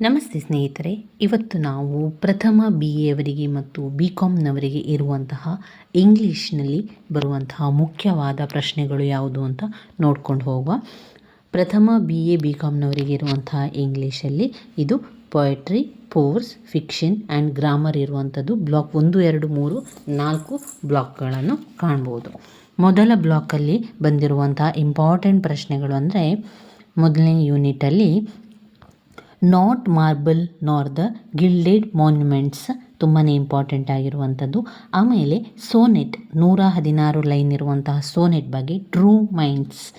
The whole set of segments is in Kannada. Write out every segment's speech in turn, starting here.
ನಮಸ್ತೆ ಸ್ನೇಹಿತರೆ, ಇವತ್ತು ನಾವು ಪ್ರಥಮ ಬಿ ಎವರಿಗೆ ಮತ್ತು ಬಿ ಕಾಮ್ನವರಿಗೆ ಇರುವಂತಹ ಇಂಗ್ಲೀಷ್ನಲ್ಲಿ ಬರುವಂತಹ ಮುಖ್ಯವಾದ ಪ್ರಶ್ನೆಗಳು ಯಾವುದು ಅಂತ ನೋಡ್ಕೊಂಡು ಹೋಗುವ. ಪ್ರಥಮ ಬಿ ಎ ಬಿ ಕಾಮ್ನವರಿಗೆ ಇರುವಂತಹ ಇಂಗ್ಲೀಷಲ್ಲಿ ಇದು poetry prose fiction and grammar ಇರುವಂಥದ್ದು. ಬ್ಲಾಕ್ ಒಂದು, ಎರಡು, ಮೂರು, ನಾಲ್ಕು ಬ್ಲಾಕ್ಗಳನ್ನು ಕಾಣ್ಬೋದು. ಮೊದಲ ಬ್ಲಾಕಲ್ಲಿ ಬಂದಿರುವಂತಹ ಇಂಪಾರ್ಟೆಂಟ್ ಪ್ರಶ್ನೆಗಳು ಅಂದರೆ, ಮೊದಲನೇ ಯೂನಿಟಲ್ಲಿ not marble nor the gilded monuments ತುಂಬಾ ಇಂಪಾರ್ಟೆಂಟ್ ಆಗಿರುವಂಥದ್ದು. ಆಮೇಲೆ ಸೋನೆಟ್, ನೂರ ಹದಿನಾರು ಲೈನ್ ಇರುವಂತಹ ಸೋನೆಟ್ ಬಗ್ಗೆ true minds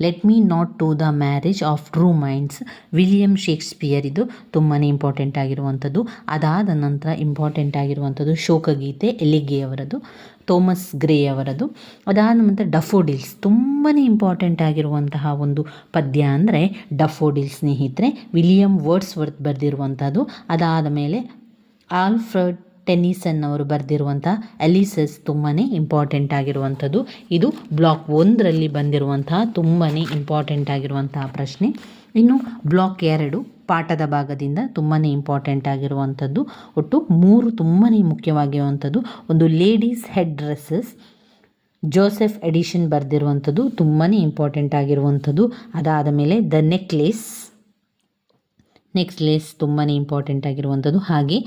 let me not to the marriage of true minds William Shakespeare ಇದು ತುಂಬಾ ಇಂಪಾರ್ಟೆಂಟ್ ಆಗಿರುವಂಥದ್ದು. ಅದಾದ ನಂತರ ಇಂಪಾರ್ಟೆಂಟ್ ಆಗಿರುವಂಥದ್ದು ಶೋಕಗೀತೆ ಎಲಿಗೆಯವರದು ಥೋಮಸ್ ಗ್ರೇ ಅವರದು. ಅದಾದ ನಂತರ ಡಫೋಡಿಲ್ಸ್ ತುಂಬಾ ಇಂಪಾರ್ಟೆಂಟ್ ಆಗಿರುವಂತಹ ಒಂದು ಪದ್ಯ ಅಂದರೆ ಡಫೋಡಿಲ್ ಸ್ನೇಹಿತರೆ ವಿಲಿಯಂ ವರ್ಡ್ಸ್ ವರ್ತ್ ಬರೆದಿರುವಂಥದ್ದು. ಅದಾದ ಮೇಲೆ ಆಲ್ಫ್ರಡ್ ಟೆನ್ನಿಸನ್ ಅವರು ಬರೆದಿರುವಂಥ ಅಲಿಸಸ್ ತುಂಬಾ ಇಂಪಾರ್ಟೆಂಟ್ ಆಗಿರುವಂಥದ್ದು. ಇದು ಬ್ಲಾಕ್ ಒಂದರಲ್ಲಿ ಬಂದಿರುವಂತಹ ತುಂಬಾ ಇಂಪಾರ್ಟೆಂಟ್ ಆಗಿರುವಂತಹ ಪ್ರಶ್ನೆ. ಇನ್ನು ಬ್ಲಾಕ್ ಎರಡು ಪಾಠದ ಭಾಗದಿಂದ ತುಂಬಾ ಇಂಪಾರ್ಟೆಂಟ್ ಆಗಿರುವಂಥದ್ದು. ಒಟ್ಟು ಮೂರು ತುಂಬಾ ಮುಖ್ಯವಾಗಿರುವಂಥದ್ದು. ಒಂದು ladies head dresses. Joseph Addison ಬರೆದಿರುವಂಥದ್ದು ತುಂಬಾ ಇಂಪಾರ್ಟೆಂಟ್ ಆಗಿರುವಂಥದ್ದು. ಅದಾದ ಮೇಲೆ ದ ನೆಕ್ಲೇಸ್. ನೆಕ್ಲೇಸ್ ತುಂಬಾ ಇಂಪಾರ್ಟೆಂಟ್ ಆಗಿರುವಂಥದ್ದು. ಹಾಗೆ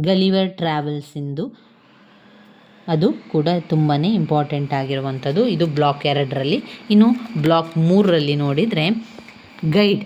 ಗಲಿವರ್ ಟ್ರಾವೆಲ್ಸಿಂದು ಅದು ಕೂಡ ತುಂಬಾ ಇಂಪಾರ್ಟೆಂಟ್ ಆಗಿರುವಂಥದ್ದು. ಇದು ಬ್ಲಾಕ್ ಎರಡರಲ್ಲಿ. ಇನ್ನು ಬ್ಲಾಕ್ ಮೂರರಲ್ಲಿ ನೋಡಿದರೆ ಗೈಡ್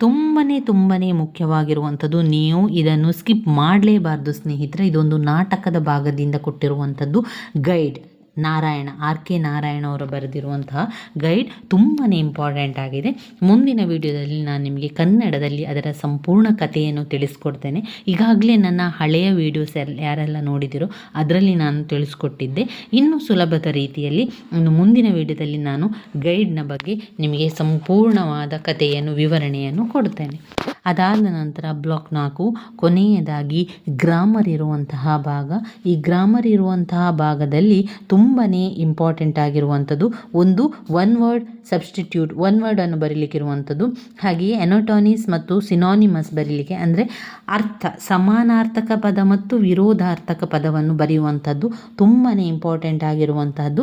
ತುಂಬಾ ತುಂಬಾ ಮುಖ್ಯವಾಗಿರುವಂಥದ್ದು. ನೀವು ಇದನ್ನು ಸ್ಕಿಪ್ ಮಾಡಲೇಬಾರ್ದು ಸ್ನೇಹಿತರೆ. ಇದೊಂದು ನಾಟಕದ ಭಾಗದಿಂದ ಕೊಟ್ಟಿರುವಂಥದ್ದು guide Narayana, R K Narayana ಅವರು ಬರೆದಿರುವಂತಹ ಗೈಡ್ ತುಂಬಾ ಇಂಪಾರ್ಟೆಂಟ್ ಆಗಿದೆ. ಮುಂದಿನ ವಿಡಿಯೋದಲ್ಲಿ ನಾನು ನಿಮಗೆ ಕನ್ನಡದಲ್ಲಿ ಅದರ ಸಂಪೂರ್ಣ ಕಥೆಯನ್ನು ತಿಳಿಸ್ಕೊಡ್ತೇನೆ. ಈಗಾಗಲೇ ನನ್ನ ಹಳೆಯ ವಿಡಿಯೋಸ್ ಯಾರೆಲ್ಲ ನೋಡಿದಿರೋ ಅದರಲ್ಲಿ ನಾನು ತಿಳಿಸ್ಕೊಟ್ಟಿದ್ದೆ. ಇನ್ನೂ ಸುಲಭದ ರೀತಿಯಲ್ಲಿ ಇನ್ನು ಮುಂದಿನ ವಿಡಿಯೋದಲ್ಲಿ ನಾನು ಗೈಡ್ನ ಬಗ್ಗೆ ನಿಮಗೆ ಸಂಪೂರ್ಣವಾದ ಕಥೆಯನ್ನು, ವಿವರಣೆಯನ್ನು ಕೊಡ್ತೇನೆ. ಅದಾದ ನಂತರ ಬ್ಲಾಕ್ ನಾಲ್ಕು, ಕೊನೆಯದಾಗಿ ಗ್ರಾಮರ್ ಇರುವಂತಹ ಭಾಗ. ಈ ಗ್ರಾಮರ್ ಇರುವಂತಹ ಭಾಗದಲ್ಲಿ ತುಂಬಾ ಇಂಪಾರ್ಟೆಂಟ್ ಆಗಿರುವಂಥದ್ದು ಒಂದು ಒನ್ ವರ್ಡ್ ಸಬ್ಸ್ಟಿಟ್ಯೂಟ್ ಒನ್ ವರ್ಡನ್ನು ಬರೀಲಿಕ್ಕಿರುವಂಥದ್ದು. ಹಾಗೆಯೇ ಎನೋಟಾನಿಸ್ ಮತ್ತು ಸಿನಾನಿಮಸ್ ಬರೀಲಿಕ್ಕೆ ಅಂದರೆ ಅರ್ಥ, ಸಮಾನಾರ್ಥಕ ಪದ ಮತ್ತು ವಿರೋಧಾರ್ಥಕ ಪದವನ್ನು ಬರೆಯುವಂಥದ್ದು ತುಂಬಾ ಇಂಪಾರ್ಟೆಂಟ್ ಆಗಿರುವಂತಹದ್ದು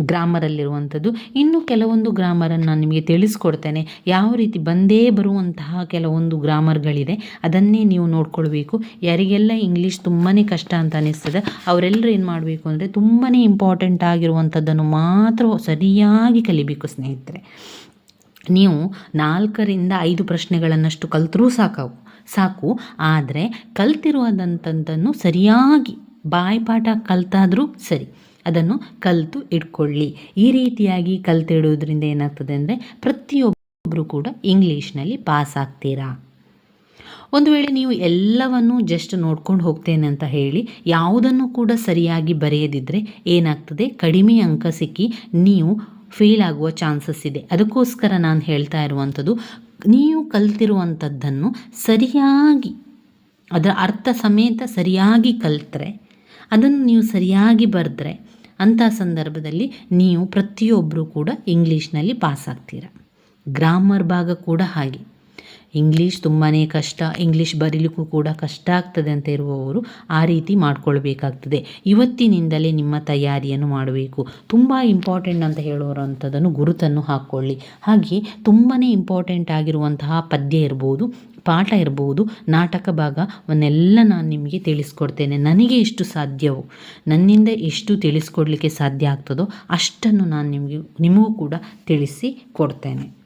ಗ್ರಾಮರಲ್ಲಿರುವಂಥದ್ದು. ಇನ್ನು ಕೆಲವೊಂದು ಗ್ರಾಮರನ್ನು ನಾನು ನಿಮಗೆ ತಿಳಿಸ್ಕೊಡ್ತೇನೆ. ಯಾವ ರೀತಿ ಬಂದೇ ಬರುವಂತಹ ಕೆಲವೊಂದು ಗ್ರಾಮರ್ಗಳಿದೆ. ಅದನ್ನೇ ನೀವು ನೋಡ್ಕೊಳ್ಬೇಕು. ಯಾರಿಗೆಲ್ಲ ಇಂಗ್ಲೀಷ್ ತುಂಬಾ ಕಷ್ಟ ಅಂತ ಅನ್ನಿಸ್ತದೆ ಅವರೆಲ್ಲರೂ ಏನು ಮಾಡಬೇಕು ಅಂದರೆ ತುಂಬಾ ಇಂಪಾರ್ಟೆಂಟ್ ಆಗಿರುವಂಥದ್ದನ್ನು ಮಾತ್ರ ಸರಿಯಾಗಿ ಕಲಿಬೇಕು ಸ್ನೇಹಿತರೆ. ನೀವು ನಾಲ್ಕರಿಂದ ಐದು ಪ್ರಶ್ನೆಗಳನ್ನಷ್ಟು ಕಲ್ತರೂ ಸಾಕು ಸಾಕು. ಆದರೆ ಕಲ್ತಿರುವಂಥದ್ದನ್ನು ಸರಿಯಾಗಿ ಬಾಯ್ಪಾಠ ಕಲ್ತಾದರೂ ಸರಿ. ಅದನ್ನು ಕಲಿತು ಇಟ್ಕೊಳ್ಳಿ. ಈ ರೀತಿಯಾಗಿ ಕಲ್ತಿಡುವುದರಿಂದ ಏನಾಗ್ತದೆ ಅಂದರೆ ಪ್ರತಿಯೊಬ್ಬರು ಕೂಡ ಇಂಗ್ಲೀಷ್ನಲ್ಲಿ ಪಾಸ್ ಆಗ್ತೀರಾ? ಒಂದು ವೇಳೆ ನೀವು ಎಲ್ಲವನ್ನೂ ಜಸ್ಟ್ ನೋಡ್ಕೊಂಡು ಹೋಗ್ತೇನೆ ಅಂತ ಹೇಳಿ ಯಾವುದನ್ನು ಕೂಡ ಸರಿಯಾಗಿ ಬರೆಯದಿದ್ದರೆ ಏನಾಗ್ತದೆ? ಕಡಿಮೆ ಅಂಕ ಸಿಕ್ಕಿ ನೀವು ಫೇಲ್ ಆಗುವ ಚಾನ್ಸಸ್ ಇದೆ. ಅದಕ್ಕೋಸ್ಕರ ನಾನು ಹೇಳ್ತಾ ಇರುವಂಥದ್ದು, ನೀವು ಕಲ್ತಿರುವಂಥದ್ದನ್ನು ಸರಿಯಾಗಿ, ಅದರ ಅರ್ಥ ಸಮೇತ ಸರಿಯಾಗಿ ಕಲ್ತರೆ, ಅದನ್ನು ನೀವು ಸರಿಯಾಗಿ ಬರೆದ್ರೆ ಅಂಥ ಸಂದರ್ಭದಲ್ಲಿ ನೀವು ಪ್ರತಿಯೊಬ್ಬರೂ ಕೂಡ ಇಂಗ್ಲೀಷ್ನಲ್ಲಿ ಪಾಸ್ ಆಗ್ತೀರ? ಗ್ರಾಮರ್ ಭಾಗ ಕೂಡ ಹಾಗೆ. ಇಂಗ್ಲೀಷ್ ತುಂಬಾ ಕಷ್ಟ ಇಂಗ್ಲೀಷ್ ಬರೀಲಿಕ್ಕೂ ಕೂಡ ಕಷ್ಟ ಆಗ್ತದೆ ಅಂತ ಇರುವವರು ಆ ರೀತಿ ಮಾಡಿಕೊಳ್ಬೇಕಾಗ್ತದೆ. ಇವತ್ತಿನಿಂದಲೇ ನಿಮ್ಮ ತಯಾರಿಯನ್ನು ಮಾಡಬೇಕು. ತುಂಬ ಇಂಪಾರ್ಟೆಂಟ್ ಅಂತ ಹೇಳುವಂಥದ್ದನ್ನು ಗುರುತನ್ನು ಹಾಕ್ಕೊಳ್ಳಿ ಹಾಗೆ ತುಂಬಾ ಇಂಪಾರ್ಟೆಂಟ್ ಆಗಿರುವಂತಹ ಪದ್ಯ ಇರ್ಬೋದು, ಪಾಠ ಇರ್ಬೋದು, ನಾಟಕ ಭಾಗವನ್ನೆಲ್ಲ ನಾನು ನಿಮಗೆ ತಿಳಿಸ್ಕೊಡ್ತೇನೆ. ನನಗೆ ಎಷ್ಟು ಸಾಧ್ಯವೋ, ನನ್ನಿಂದ ಎಷ್ಟು ತಿಳಿಸ್ಕೊಡ್ಲಿಕ್ಕೆ ಸಾಧ್ಯ ಆಗ್ತದೋ ಅಷ್ಟನ್ನು ನಾನು ನಿಮಗೆ, ನಿಮಗೂ ಕೂಡ ತಿಳಿಸಿ ಕೊಡ್ತೇನೆ.